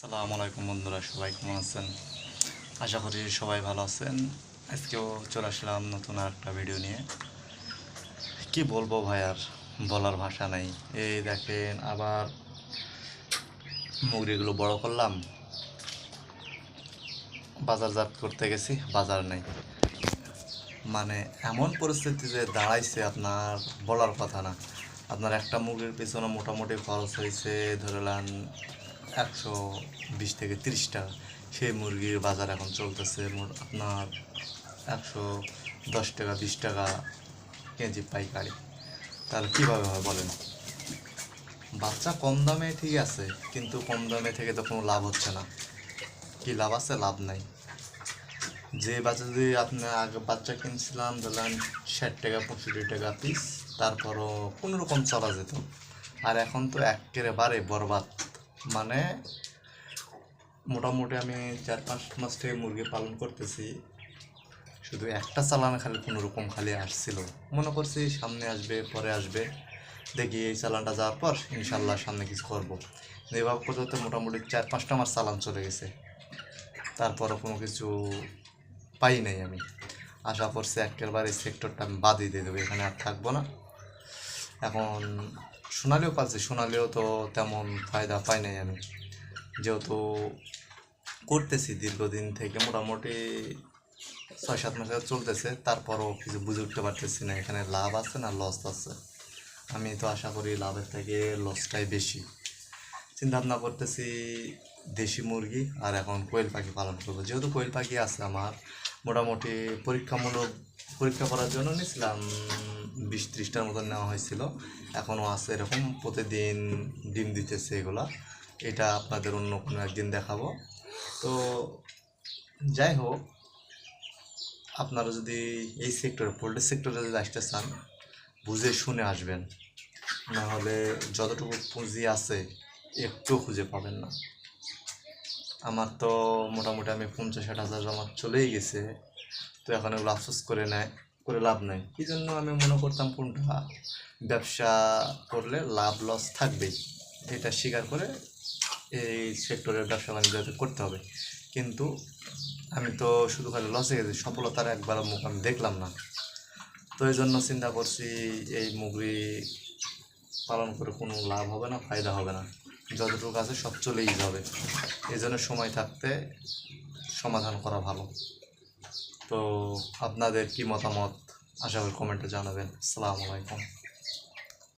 সালামু আলাইকুম বন্ধুরা, সবাই কেমন আছেন? আশা করি সবাই ভালো আছেন। আজকেও চলে আসলাম নতুন একটা ভিডিও নিয়ে। কি বলব ভাই আর, বলার ভাষা নাই। এই দেখেন আবার মুরগিগুলো বড় করলাম। বাজারজাত করতে গেছি, বাজার নেই। মানে এমন পরিস্থিতিতে দাঁড়াইছে আপনার বলার কথা না। আপনার একটা মুরগির পিছনে মোটামুটি খরচ হয়েছে ধরে একশো বিশ থেকে তিরিশ টাকা সেই মুরগির বাজার এখন চলতেছে। মোট আপনার একশো দশ টাকা, বিশ টাকা কেজি পাইকারি। তাহলে কীভাবে হয় বলেন? বাচ্চা কম দামে ঠিক আছে, কিন্তু কম দামে থেকে তো কোনো লাভ হচ্ছে না। কি লাভ আছে? লাভ নাই। যে বাচ্চা যদি আপনি আগে বাচ্চা কিনছিলাম ধরলেন ষাট টাকা, পঁয়ষট্টি টাকা পিস তারপরও কোনো রকম চলা যেত। আর এখন তো একেবারে বরবাদ। মানে মোটামুটি আমি চার পাঁচ মাস থেকে মুরগি পালন করতেছি। শুধু একটা চালান খালি কোনো রকম খালি আসছিল। মনে করছি সামনে আসবে, পরে আসবে। দেখি এই চালানটা যাওয়ার পর ইনশাল্লাহ সামনে কিছু করব। এভাবে করতে মোটামুটি চার পাঁচটা আমার চালান চলে গেছে। তারপরও কোনো কিছু পাই নাই আমি। আশা করছি একেবারে সেক্টরটা আমি বাদই দিয়ে দেবো, এখানে আর থাকব না। এখন সোনালিও পাচ্ছি সোনালিও তো তেমন ফায়দা পাই নাই আমি। যেহেতু করতেছি দীর্ঘদিন থেকে, মোটামুটি ছয় সাত মাস চলতেছে, তারপরও কিছু বুঝে উঠতে পারতেছি না, এখানে লাভ আছে না লস আছে। আমি তো আশা করি লাভের থেকে লসটাই বেশি। চিন্তা ভাবনা করতেছি দেশি মুরগি আর এখন কোয়েল পাখি পালন করব। যেহেতু কোয়েল পাখি আছে আমার, মোটামুটি পরীক্ষামূলক পরীক্ষা করার জন্য নিয়েছিলাম। বিশ ত্রিশটার মতন নেওয়া হয়েছিল। এখনও আছে এরকম। প্রতিদিন ডিম দিতেছে এগুলা। এটা আপনাদের অন্য কোনো একদিন দেখাবো। তো যাই হোক, আপনারা যদি এই সেক্টরে, পোল্ট্রি সেক্টরে যদি আসতে চান, বুঝে শুনে আসবেন। নাহলে যতটুকু পুঁজি আছে একটু খুঁজে পাবেন না। আমার তো মোটামুটি আমি পঞ্চাশ ষাট হাজার আমার চলেই গেছে। তো এখন এগুলো আফসোস করে নেয়, করে লাভ নাই। এই জন্য আমি মনে করতাম কোনটা ব্যবসা করলে লাভ লস থাকবেই এটা স্বীকার করে এই সেক্টরের ব্যবসা বাণিজ্য করতে হবে। কিন্তু আমি তো শুধু খালি লসে গেছি, সফলতার একবার মুখ আমি দেখলাম না। তো এই জন্য চিন্তা করছি এই মুগরি পালন করে কোনো লাভ হবে না, ফায়দা হবে না। যতটুকু আছে সব চলেই যাবে। এই জন্য সময় থাকতে সমাধান করা ভালো। তো আপনাদের কি মতামত? আশা করি কমেন্টে জানাবেন। আসসালামু আলাইকুম।